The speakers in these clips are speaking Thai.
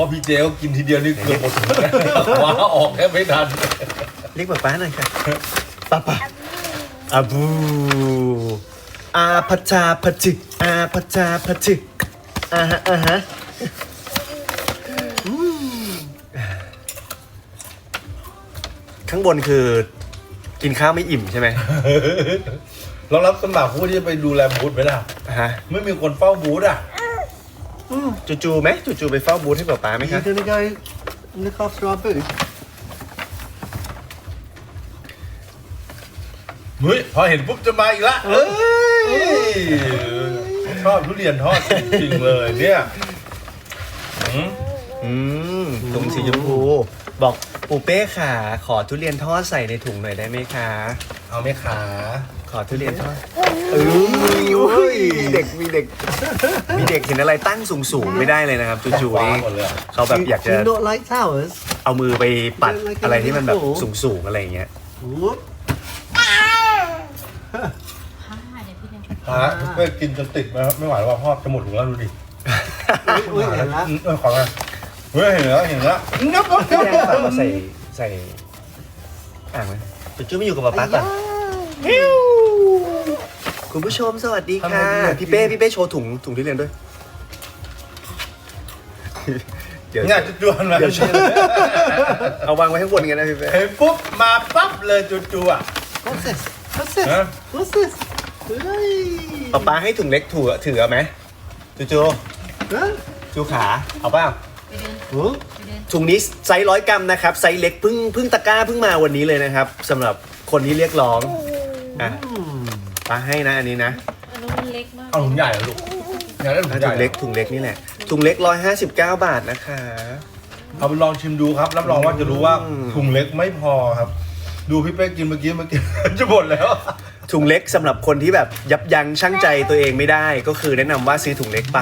ราะพี่เจก็กินทีเดียวนี่เกือบหมดถุงแล้วคว้าออกแค่ไม่ทัน เรียกป๊าป๊าหน่อยค่ะป๊าป๊าอาบู อาพัชชาพัชิกอาพัชชาพัชิกอ่าฮะอ่าฮะอืมข้างบนคือกินข้าวไม่อิ่มใช่ไหมเรารับสมัครผู้ที่จะไปดูแลบูธไหมล่ะอ่าฮะไม่มีคนเฝ้าบูธอะ จูจูไหมจูจูไปเฝ้าบูธให้ป๊าป๊าไหม Are ครับ you gonna go look after our booth? เฮ้ยพอเห็นปุ๊บจะมาอีกละเอ้ยชอบทุเรียนทอดจริงๆเลยเนี่ยอืมอืมถุงสีชมพูบอกปูเป้ขาขอทุเรียนทอดใส่ในถุงหน่อยได้ไหมคะ เอาไหมขา ขอทุเรียนทอดเอ้ยโอ้ยมีเด็กมีเด็ก มีเด็กเห็นอะไรตั้งสูงสูงๆไม่ได้เลยนะครับจูจูคว้านี่หมดเลยอะเขาแบบ Do you- อยาก do จะ you not like towers? เอามือไปปัด Like a อะไรที่มันแบบ little สูงสูงๆอะไรอย่างเงี้ย Whoop. ค่ะเดี๋ยวพี่เดินพระเพื่อกินจนติดไหมครับไม่ไหวแล้วว่าพ่อจะหมดถุงแล้วดูดิ Wait, wait, and อื that. มเออขอไงเฮ้ยเห็นแล้วเห็นแล้วงับงับพี่แดงงัฝากบมาใส่ใส่อ่างไหมจูจูไม่อยู่กับป๊าป๊าก่อน คุณผู้ชมสวัสดีค่ะ พี่เป้พี่เป้โชว์ถุงถุงทุเรียนด้วย เดี๋ยว เนี่ยจะจวนมาเดี๋ยวช่วยเอาวางไว้ข้างบนกันนะพี่เป้ เห็นปุ๊บมาปั๊บเลยจู่ๆอะ What's this? What's this? Huh? What's this? Hey. ป๊าป๊าให้ถุงเล็กถือถือเอาไหมจูจู Huh? จูขา เอาเปล่าไปเดิน Whoop. ไปเดินถุงนี้ไซส์ร้อยกรัมนะครับ ไซส์เล็กเพิ่งเพิ่งตะกร้าเพิ่งมาวันนี้เลยนะครับสำหรับคนที่เรียกร้องอะ Hmm. ป้าให้นะอันนี้นะอันนู้นมันเล็กมาก เอาถุงใหญ่เหรอลูกอยากได้ถุงอะใหญ่ถุงเล็กถุงเล็กนี่แหละถุงเล็กร้อยห้าสิบเก้าบาทนะคะ เอาไปลองชิมดูครับรับรองว่าจะรู้ว่าอืม ถุงเล็กไม่พอครับ ดูพี่เป๊กกินเมื่อกี้เมื่อกี้ จะหมดแล้ว ถุงเล็กสำหรับคนที่แบบยับยั้งชั่งใจตัวเองไม่ได้ ก็คือแนะนำว่าซื้อถุงเล็กไป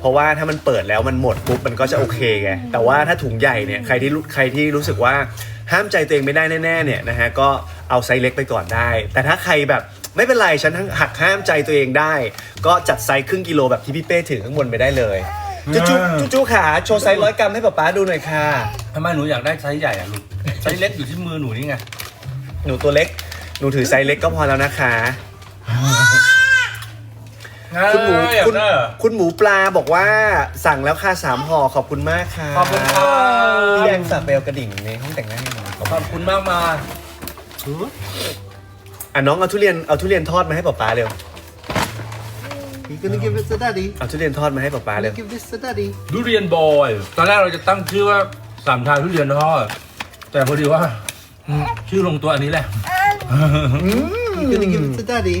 เพราะว่าถ้ามันเปิดแล้วมันหมดปุ๊บมันก็จะโอเคไงแต่ว่าถ้าถุงใหญ่เนี่ยใครที่รู้ใครที่รู้สึกว่าห้ามใจตัวเองไม่ได้แน่ๆเนี่ยนะฮะก็เอาไซส์เล็กไปก่อนได้ แต่ถ้าใครแบบ ไม่เป็นไรฉันหักห้ามใจตัวเองได้ ก็จัดไซส์ครึ่งกิโลแบบที่พี่เป้ถือข้างบนไปได้เลยจูจูจูจูขาโชว์ไซส์ร้อยกรัมให้ป๊าป๊าดูหน่อยค่ะทำไมหนูอยากได้ไซส์ใหญ่อะลูกไซส์เล็กอยู่ที่มือหนูนี่ไงหนูตัวเล็ก หนูถือไซส์เล็กก็พอแล้วนะคะคุณหมูอยากคุณได้เหรอคุณหมูปลาบอกว่าสั่งแล้วค่ะสามห่อขอบคุณมากค่ะขอบคุณครับพี่แดงฝากไปเอากระดิ่งในห้องแต่งหน้าให้หน่อยขอบคุณมากมาย Whoop. อะน้องเอาทุเรียนเอาทุเรียนทอดมาให้ป๊าป๊าเร็ว You gonna give it to daddy? เอาทุเรียนทอดมาให้ป๊าป๊าเร็ว You give this to daddy? ทุเรียนบอย ตอนแรกเราจะตั้งชื่อว่าสามชายทุเรียนทอด แต่พอดีว่าอืมชื่อลงตัวอันนี้แหละ You gonna give it to daddy?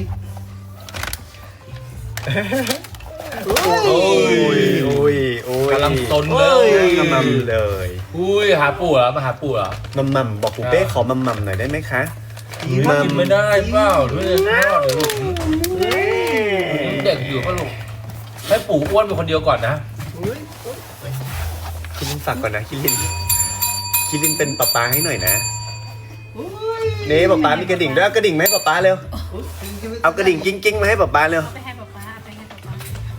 โอ้ย โอ้ยโอ้ยกำลังตนเลยโอ้กำลังเลย อุ้ยหาปู่เหรอมาหาปู่เหรอมัมมัมบอกปูเป้ขอมัมมัมหน่อยได้ไหมคะ ถ้ากินไม่ได้เปล่าทุเรียนทอดเดี๋ยวลูกเด็กอยู่ก็ลูกให้ปู่อ้วนเป็นคนเดียวก่อนนะคิรินฝากก่อนนะคิรินคิรินเป็นป๊าป๊าให้หน่อยนะนี่ป๊าป๊ามีกระดิ่งด้วยเอากระดิ่งมาให้ป๊าป๊าเร็ว You give it เอากระดิ่งกิ้งกิ้งๆมาให้ป๊าป๊าเร็วเอาไปให้ป๊าป๊าเอาไปให้ป๊าป๊า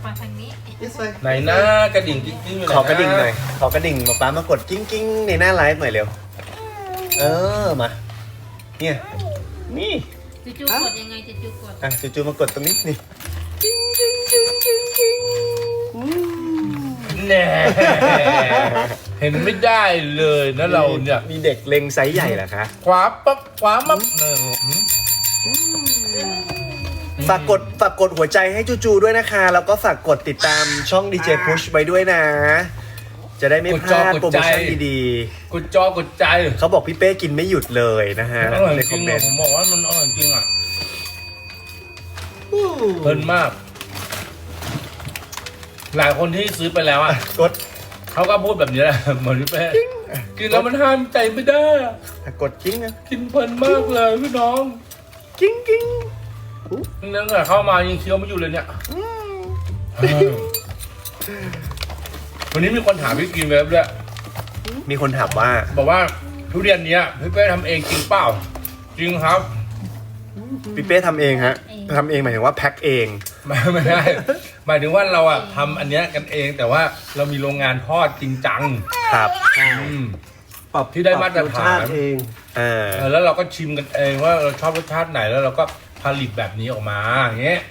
มาทางนี้ this way. ไหนนะกระดิ่งกิ๊กๆอยู่ไหนขอกระดิ่งหน่อยขอกระดิ่งป๊าป๊ามากดกิ้งกิ้งๆในหน้าไลฟ์หน่อยเร็ว เออมาเนี่ย นี่จู่ๆกดยังไงจู่ๆกดอะจู่ๆมากดตรงนี้นี่แน่เห็นไม่ได้เลยนะเราเนี่ยมีเด็กเล็งไซส์ใหญ่เหรอคะขวาปั๊บขวามับเออหืมฝากกดฝากกดหัวใจให้จูๆด้วยนะคะ แล้วก็ฝากกดติดตามช่อง DJ Push ไปด้วยนะ จะได้ไม่พลาดโปรโมชั่นดีกดจอกดใจๆเขาบอกพี่เป้กินไม่หยุดเลยนะฮะอร่อยในจคริอมงเมอะนผต์มบอกว่ามันอร่อยจริงอะ Ooh. เพลินมาก หลายคนที่ซื้อไปแล้วอะกดเขาก็พูดแบบนี้แหละเหมือนพี่เป้กินแล้วมันห้ามใจไม่ได้อะอะกดกิ้งนะกินเพลินมากเลยพี่น้องกิ้งกิ้งนั่งแต่เข้ามายังเคี้ยวไม่อยู่เลยเนี่ยเออ วันนี้มีคนถามพี่กินเว็บด้วยมีคนถามว่า บอกว่าทุเรียนเนี้ยพี่เป้ทำเองจริงเปล่า จริงครับ พี่เป้ทำเองฮะเองทำเองหมายถึงว่าแพ็คเอง ไม่ไม่ใช่หมายถึงว่าเราอะทำอันเนี้ยกันเอง แต่ว่าเรามีโรงงานทอดจริงจังครับอืม ปรับที่ได้มาตรฐาน ปบสชติเองเออ เออแล้วเราก็ชิมกันเองว่าเราชอบรสชาติไหนแล้วเราก็ผลิตแบบนี้ออกมาอย่างเงี้ย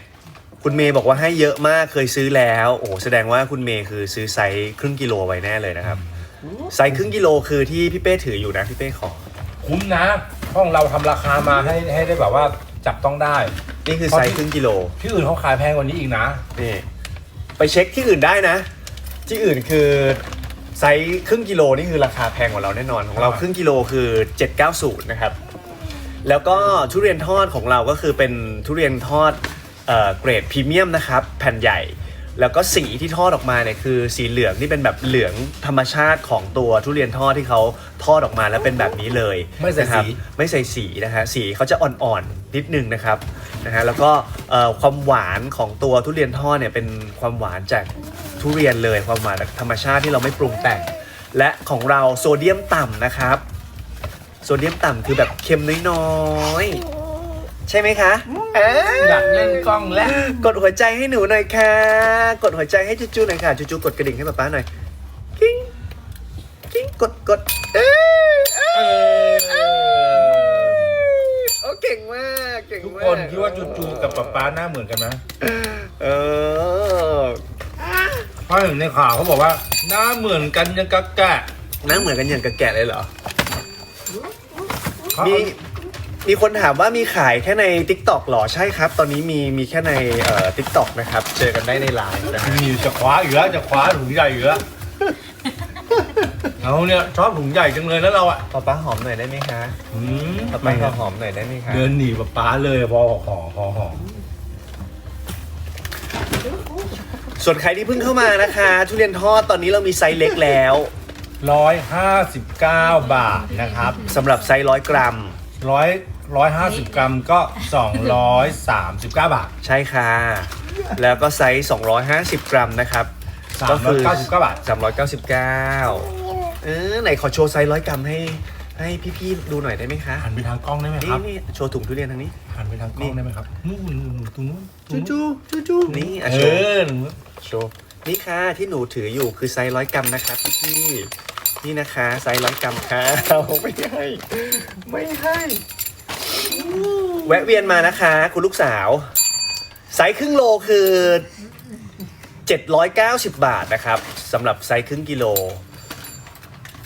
คุณเมย์บอกว่าให้เยอะมากเคยซื้อแล้ว โอ้โหแสดงว่าคุณเมย์คือซื้อไซส์ครึ่งกิโลไว้แน่เลยนะครับ ไซส์ครึ่งกิโลคือที่พี่เป้ถืออยู่นะพี่เป้ขอ คุ้มนะห้องเราทำราคามาให้ให้ได้แบบว่าจับต้องได้ นี่คือไซส์ครึ่งกิโล ที่อื่นเขาขายแพงกว่านี้อีกนะ นี่ไปเช็คที่อื่นได้นะ ที่อื่นคือไซส์ครึ่งกิโลนี่คือราคาแพงกว่าเราแน่นอนของเราอ่าครึ่งกิโลคือ 790 นะครับ แล้วก็ทุเรียนทอดของเราก็คือเป็นทุเรียนทอด เอ่อเกรดพรีเมียมนะครับแผ่นใหญ่ แล้วก็สีที่ทอดออกมาเนี่ยคือสีเหลืองที่เป็นแบบเหลืองธรรมชาติของตัวทุเรียนทอดที่เขาทอดออกมาแล้วเป็นแบบนี้เลยไม่ใส่นะครับสี ไม่ใส่สีนะฮะสีเขาจะอ่อนๆนิดนึงนะครับนะฮะแล้วก็เอ่อความหวานของตัวทุเรียนทอดเนี่ยเป็นความหวานจากทุเรียนเลยความหวานจากธรรมชาติที่เราไม่ปรุงแต่ง และของเราโซเดียมต่ำนะครับ โซเดียมต่ำคือแบบเค็มน้อยๆ ใช่ไหมคะ เอ้ยอยากเล่นกล้องแล้วกดหัวใจให้หนูหน่อยค่ะ กดหัวใจให้จูจูหน่อยค่ะจูจูกดกระดิ่งให้ป๊าป๊าหน่อยกิ้งกิ้งกดกดเอ้ยเอ้ยเออโอ้เก่งมากเก่งทุกมากคนคิดว่าจูจูกับป๊าป๊าหน้าเหมือนกันไหมเออเพราะเห็นในข่าวเขาบอกว่า หน้าเหมือนกันยังกะแกะหน้าเหมือนกันอย่างกับแกะเลยเหรอ เขามีเอา มีคนถามว่ามีขายแค่ใน t ิ k t o k หรอใช่ครับ ตอนนี้มีมีแค่ในเอ่อ t ิ k t o k นะครับ เจอกันได้ในไลน์นะฮะนี่จะคว้าอีกแล้วจะคว้าถุงใหญ่อีกแล้วเอาเนี่ยชอบถุงใหญ่จังเลยแล้วเราอะป๊าป๊าหอมหน่อยได้ไหมคะอืมป๊าป๊าขอหอมหน่อยได้ไหมคะ เดินหนีป๊าป๊าเลยพอหอหอหอส่วนใครที่เพิ่งเข้ามานะคะ ทุเรียนทอดตอนนี้เรามีไซส์เล็กแล้ว ร้อยห้าสิบเก้าบาทนะครับ สำหรับไซส์ร้อยกรัม ร้อยร้อยห้าสิบกรัมก็สองร้อยสามสิบเก้าบาทใช่ค่ะ แล้วก็ไซส์ 250 กรัมนะครับ สามร้อยเก้าสิบเก้าบาท 399 เออไหนขอโชว์ไซส์ร้อยกรัมให้ให้พี่ๆดูหน่อยได้ไหมคะ หันไปทางกล้องได้ไหมคนี่รับ นี่โชว์ถุงทุเรียนทางนี้ หันไปทางกล้องได้ไหมครับ นู่นนู่นนู่นตรงนู้นตรจูงนู้นจูจูจูนี่อะเอโชว์อโชว์นี่ค่ะที่หนูถืออยู่คือไซส์ร้อยกรัมนะครับพี่ๆ นี่นะคะไซส์ร้อยกรัมค่ะไม่ให้ไม่ให้แวะเวียนมานะคะ คุณลูกสาวไซส์ครึ่งโลคือ 790 บาทนะครับสำหรับไซส์ครึ่งกิโล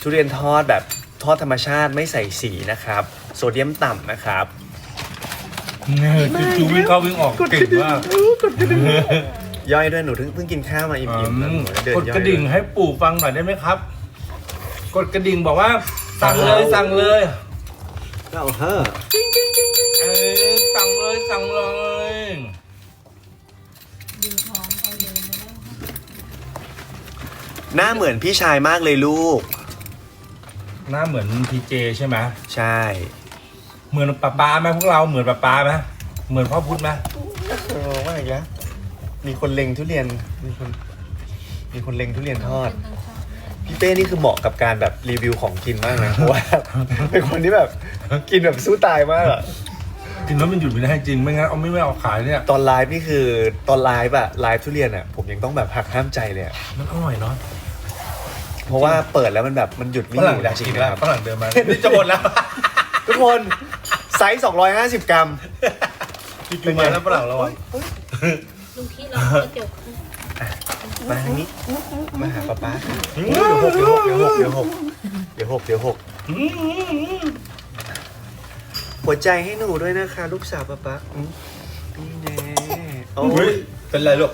ทุเรียนทอดแบบทอดธรรมชาติไม่ใส่สีนะครับ โซเดียมต่ำนะครับเนี่ยจูวิ่งเข้าวิ่งออกเก่งมากย่อยด้วยหนูเพิ่งเพิ่งกินข้าวมาอิ่มๆแล้วหนูเดินกดย่อยกระดิ่งด้วยให้ปู่ฟังหน่อยได้ไหมครับ กดกระดิ่งบอกว่า สั่งเลยสั่งเลยเก้าห้าเออสั่งเลยสั่งเลยดูท้องเขาเดินไปแล้วหน้าเหมือนพี่ชายมากเลยลูก หน้าเหมือนพีเจใช่ไหมใช่ เหมือนป้าป้าไหมพวกเราเหมือนป้าป้าไหมเหมือนพ่อพุทธไหมโอ้ว่าอีกแล้วมีคนเล็งทุเรียน มีคน มีคนเล็งทุเรียนทอด เป็นต้องชอบแน่ พี่เป้นี่คือเหมาะกับการแบบรีวิวของกินมากนะเพราะว่า เป็นคนที่แบบกินแบบสู้ตายมากอะกินแล้วมันหยุดไม่ได้จริงไม่งั้นเอาไม่ไม่เอาขายเนี่ยตอนไลฟ์นี่คือตอนไลฟ์อะไลฟ์ทุเรียนอะผมยังต้องแบบหักห้ามใจเลยอะมันอร่อยเนาะเพราะว่าเปิดแล้วมันแบบมันหยุดไม่ฝอรั่งยู่อยากจริกิงนๆแล้วนะครับฝรั่งเดินมานี่จะหมดแล้วทุกคนไซส์250 กรัม จูมาแล้วฝรั่งระวังลุงพี่เรากระจก มาทางนี้ มาหาป๊าป๊าค่ะเดี๋ยวหกเดี๋ยวหกเดี๋ยวหกเดี๋ยวหกเดี๋ยวหกเดี๋ยวหกอืมหัวใจให้หนูด้วยนะคะ ลูกสาวป๊าป๊าอืมนี่แน่โอ้อุ้ยยเป็นไรลูก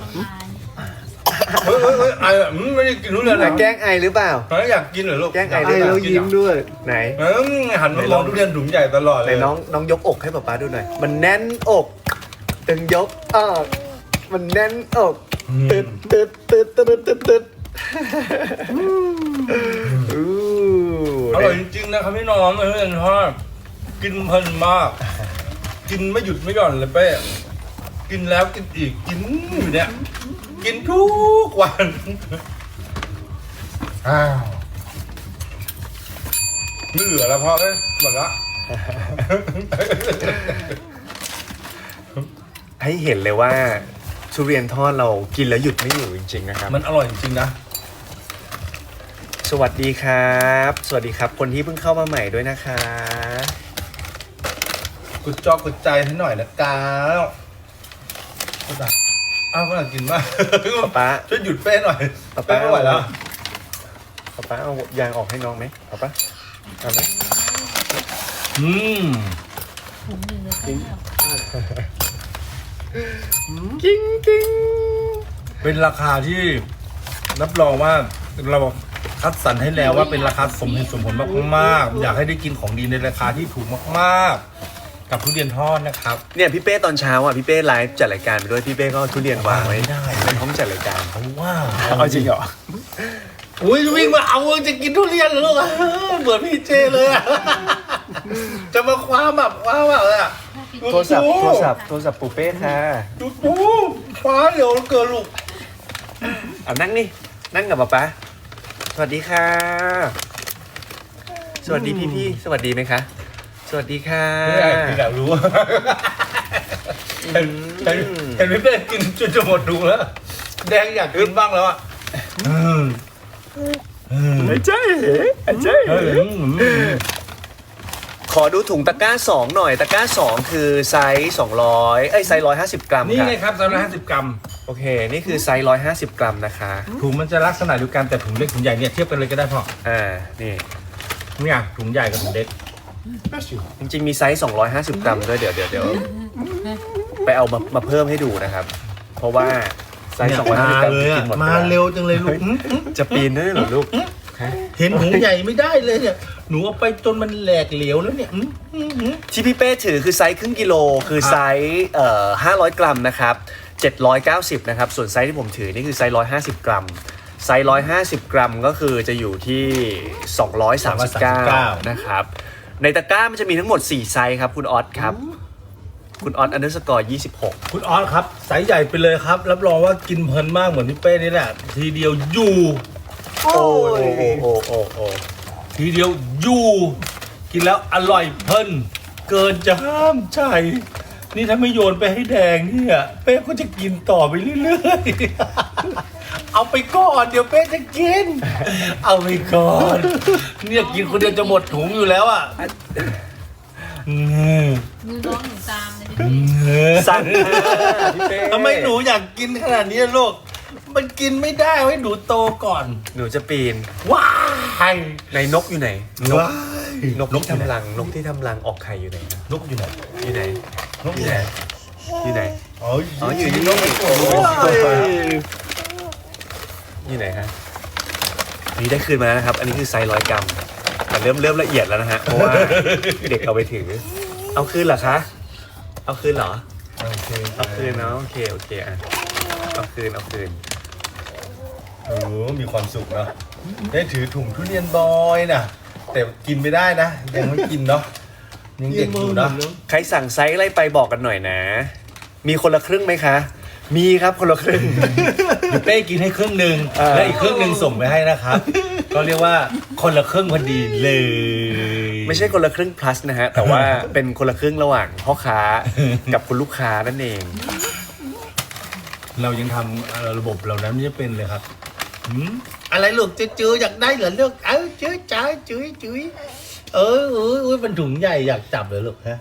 ตายเฮ้ยเฮ้ยเฮ้ยไอ้แบบอืมไม่ได้กินรู้เรื่องแต่นะแกล้งไอหรือเปล่า เฮ้ยอยากกินเหรอลูกแกล้งไอไอแล้วยิ้มด้วย ไหน เออหันมามองทุเรียนถุงใหญ่ตลอดไหเลนยน้องน้องยกอกให้ป๊าป๊าดูหน่อย มันแน่นอก ตึงยกออกมันแน่นอก ตึดตึดตึดตึดตึดตึดอู้อร่อยจริงๆนะครับพี่น้องทุเรียนทอดกินเพลินมาก กินไม่หยุดไม่หย่อนเลยเป้กินแล้วกินอีกกินอยู่เนี่ย กินทุกวันอ้าวไม่เหลือแล้วพ่อเอ้ยหมดละให้เห็นเลยว่า ทุเรียนทอดเรากินแล้วหยุดไม่อยู่จริงๆนะครับมันอร่อยจริงๆนะ สวัสดีครับ สวัสดีครับ คนที่เพิ่งเข้ามาใหม่ด้วยนะคะกุดจอกกุดใจให้หน่อยนะกาวกุดอะอ้าวก็อยากกินมากป๊าป๊า ช่วยหยุดเป้หน่อยป๊าเป้ป๊าไม่ไหวแล้ว ป๊าป๊าเอายางออกให้น้องไหมป๊าป๊าเอาไหมอืม ถุงหนึ่งเลยค่ะ กิ้งกิ้งเป็นราคาที่รับรองว่าเราคัดสรรให้แล้วว่าเป็นราคาสมเหตุสมผลมากๆอยากให้ได้กินของดีในราคาที่ถูกมากๆ กับทุเรียนทอดนะครับ เนี่ยพี่เป้ตอนเช้าอะพี่เป้ไลฟ์จัดรายการไปด้วยพี่เป้ก็เอาทุเรียนวางไว้ไม่ได้ในห้องจัดรายการเพราะว่าเอาจริงเหรออุ้ยวิ่งมาเอาจะกินทุเรียนเหรอลูกอะเหมือนพี่เจเลยอะจะมาคว้าแบบว้าแบบเลยอะ โทรศัพท์โทรศัพท์โทรศัพท์ปูเป้ค่ะดูดูคว้าเดี๋ยวเกินลูกเอานั่งนี่ นั่งกับป๊าป๊าสวัสดีค่ะ สวัสดีพี่พี่ๆสวัสดีไหมคะ สวัสดีค่ะไม่อยากกินอยากรู้เห็นเห็นเห็นพี่เป้กินจนจะหมดดูแล้ว แดงอยากกินบ้างแล้วอะอืมอืมไอ้เจ้ไอ้เจ้เฮ้ยอืมอืม ขอดูถุงตะกร้าสองหน่อย ตะกร้าสองคือไซส์สองร้อยเอ้ยไซส์ร้อยห้าสิบกรัมนี่ค่ะไงครับสามร้อยห้าสิบกรัม โอเค นี่คือไซส์ร้อยห้าสิบกรัมนะคะถุงมันจะลักษณะเดียวกันแต่ถุงเล็กถุงใหญ่เนี่ยเทียบกันเลยก็ได้พ่ออ่านี่เนี่ยถุงใหญ่กับถุงเล็กจริงๆมีไซส์250 กรัมด้วยเดี๋ยวเดี๋ยวเดี๋ยวไปเอามามาเพิ่มให้ดูนะครับ เพราะว่าไซส์เนี่ย250มากรัมเลยกิอะนหมดมาเร็วจังเลยลูกอืมอืมจะปีนได้เหรอลูก เห็นถุงใหญ่ไม่ได้เลยเนี่ย หนูเอาไปจนมันแหลกเหลวแล้วเนี่ยอืมอืมอืมที่พี่เป้ถือคือไซส์ครึ่งกิโล คือไซส์เอ่อ500 กรัมนะครับ 790 นะครับ ส่วนไซส์ที่ผมถือนี่คือไซส์ 150 กรัม ไซส์ 150 กรัมก็คือจะอยู่ที่ 239 นะครับ ในตะกร้ามันจะมีทั้งหมด 4 ไซส์ครับ คุณออสครับ คุณออสอันเดอร์สกอร์26 คุณออสครับไซส์ใหญ่ไปเลยครับ รับรองว่ากินเพลินมากเหมือนพี่เป้นี่แหละ ทีเดียวอยู่ โอ้โอ้โอ้โอ้โอ้ทีเดียวอยู่กินแล้วอร่อยเพลินเกินจะห้ามใจ นี่ถ้าไม่โยนไปให้แดงเนี่ยเป้ก็จะกินต่อไปเรื่อยๆ เอาไปก่อนเดี๋ยวเป้จะกิน เอาไปก่อน เนี่ยกินคนเดียวจะหมดถุงอยู่แล้วอะอืมมือร้องหนูตามเลยอืพี่มสั่งพี่เป้ทำไมหนูอยากกินขนาดนี้ลูก มันกินไม่ได้ไว้หนูโตก่อน หนูจะปีน ว้ายในนกอยู่ไหน นกว้ายนกที่ทำรัง นกที่ทำรังออกไข่อยู่ไหนนะนกอยู่ไหนอยู่ไหน นกอยู่ไหนอยู่ไหน อ๋ออ๋ออยู่นี่นกโอ้ยอยู่ไหนฮะอันนี้ได้คืนมาแล้วนะครับ อันนี้คือไซส์ร้อยกรัม แต่เริ่มเริ่มละเอียดแล้วนะฮะ เพราะว่าเด็กเอาไปถือ เอาคืนเหรอคะ เอาคืนเหรอ โอเคเอาคืนเนาะ โอเค โอเคอะเอา คืนเอาคืนโอ้มีความสุขเนาะได้ถือถุงทุเรียนบอยนะแต่กินไม่ได้นะ ยังไม่กินเนาะยังเด็กอยู่เนาะใครสั่งไซส์อะไรไปบอกกันหน่อยนะ มีคนละครึ่งไหมคะ มีครับคนละครึ่งเป้กินให้ครึ่งหนึ่งเออและอีกครึ่งหนึ่งส่งไปให้นะครับ ก็เรียกว่าคนละครึ่งพอดีเลย ไม่ใช่คนละครึ่ง plus นะฮะ แต่ว่าเป็นคนละครึ่งระหว่างพ่อค้ากับคุณลูกค้านั่นเอง เรายังทำเอ่อระบบเหล่านั้นไม่เป็นเลยครับหืมอะไรลูกจื้อๆอยากได้เหรอลูกเอ้าจื้อจ้าจุ้ยจุ้ยเออเออเออมันถุงใหญ่อยากจับเหรอลูกฮะ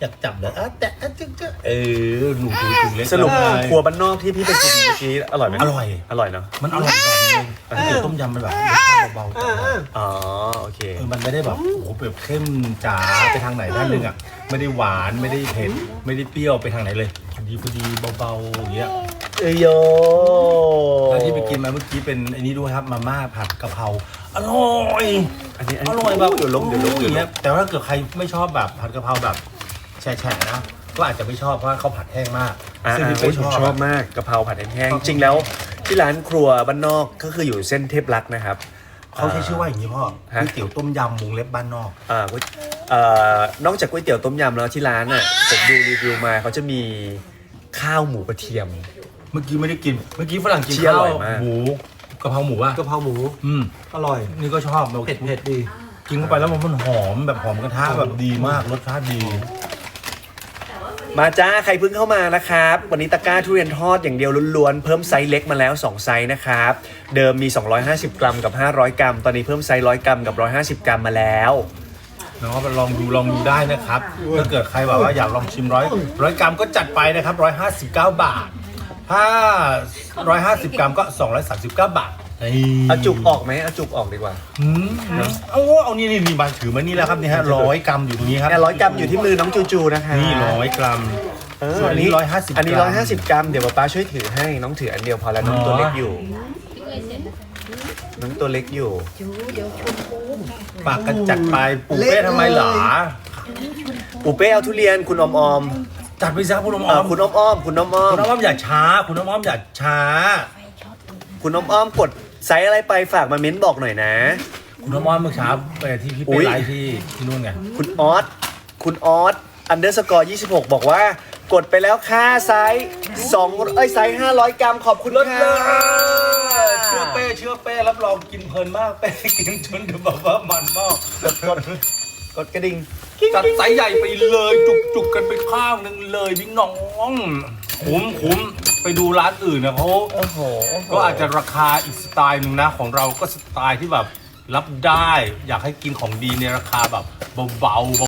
อยากจับเหรออะแต่อะจื้อๆเออหนูถือถุงเล็กสรุปได้ครัวบ้านนอกที่พี่ไปกินเมื่อกี้อร่อยไหมอร่อย อร่อยเนาะมันอร่อยแบบนี้เลยแต่ถ้าเกิดต้มยำมันแบบรสชาติเบาๆจังเลยอ๋อโอเคเออมันไม่ได้แบบโอ้โหแบบเข้มจ๋าไปทางไหนด้านหนึ่งอะไม่ได้หวานไม่ได้เผ็ดไม่ได้เปรี้ยวไปทางไหนเลยพอดีพอดีเบาๆอย่างเงี้ย เอยโยแล้วที่ไปกินมาเมื่อกี้เป็นไอ้นี้ด้วยครับมาม่าผัดกะเพราอร่อยอันนี้อันอนี้ร่อยแบบเดี๋ยวลงเดี๋ยวลงอเดี๋ยวย่างลเงี้งยแต่ว่าถ้าเกิดใครไม่ชอบแบบผัดกะเพราแบบแฉะๆนะก็อาจจะไม่ชอบเพราะว่าเขาผัดแห้งมากอ่าซึ่งอ่าพี่ผมไม่ชอบชอบมากกะเพราผัดแห้งๆจริงๆแล้ว ที่ร้านครัวบ้านนอกก็คืออยู่เส้นเทพรักษ์นะครับ เขาใช้ชื่อว่าอย่างนี้พ่อฮะ ก๋วยเตี๋ยวต้มยำวงเล็บบ้านนอก อ่าก๋วยเอ่อนอกจากก๋วยเตี๋ยวต้มยำแล้วที่ร้านอะผมดูรีวิวมาเขาจะมีข้าวหมูกระเทียม เมื่อกี้ไม่ได้กิน เมื่อกี้ฝรั่งกินเชี่ยอข้าร่วอยมาก หมูกะเพราหมูอะกะเพราหมูอืม อร่อยนี่ก็ชอบเผ็ดเผ็ดดี กินเข้าไปแล้วมันหอมแบบหอมกระทะแบบดีมากรสชาติดี มาจ้าใครเพิ่งเข้ามานะครับ วันนี้ตะกร้าทุเรียนทอดอย่างเดียวล้วนๆ เพิ่มไซส์เล็กมาแล้ว 2 ไซส์นะครับ เดิมมี 250 กรัมกับ 500 กรัม ตอนนี้เพิ่มไซส์100 กรัมกับ 150 กรัมมาแล้ว เนาะลองดูลองดูได้นะครับ ถ้าเกิดใครแบบว่าอยากลองชิมร้อยร้อยกรัมก็จัดไปนะครับร้อยห้าสิบเก้าบาท ถ้าร้อยห้าสิบกรัมก็สองร้อยสามสิบเก้าบาทนี่เอาจุกออกไหมเอาจุกออกดีกว่าอืมเอาเอานี่นี่นี่มาถือมานี่แล้วครับนี่ฮะร้อยกรัมอยู่ตรงนี้ครับเนี่ยร้อยกรัมอยู่ที่มือน้องจูจูนะคะนี่ร้อยกรัม เออส่วนอัอันนนี้นี้150อันนี้กรัมร้อยห้าสิบกรัมเดี๋ยวป๊าป๊าช่วยถือให้น้องถืออันเดียวพอแล้วน้องอ๋อตัวเล็กอยู่พี่เคยเสร็จนะคะน้องตัวเล็กอยู่ปากกันจัดไปปูเป้ทำไมหลาปูเป้เอาทุเรียนคุณอมออม จัดไปซะคุณน้องเออ้ออมคุณอมอ้อมคุณอมอ้อมคุณน้องอ้อมอย่าช้า คุณน้องอ้อมอย่าช้า คุณอมอ้อมกดไซส์อะไรไปฝากมาเม้นบอกหน่อยนะ คุณน้องอ้อมเมื่อเช้าไปที่พี่อุ๊เป้ยไลฟ์ที่ที่นู่นไงคุณออสคุณออสอันเดอร์สกอร์26บอกว่ากดไปแล้วค่าไซส์2เอ้ยไซส์500กรัมขอบคุณค่ะเชื่อเป้เชื่อเป้รับรองกินเพลินมากเป้กินจนแบบว่ามันมากกดกดกระดิ่ง จัดไซส์ใหญ่ไปเลยจุกจุกๆกันไปข้างหนึ่งเลยพี่น้องคุ้มคุ้มไปดูร้านอื่นนะเขาโอ้โหก็อาจจะราคาอีกสไตล์หนึ่งนะของเราก็สไตล์ที่แบบรับได้ อยากให้กินของดีในราคาแบบเบาๆ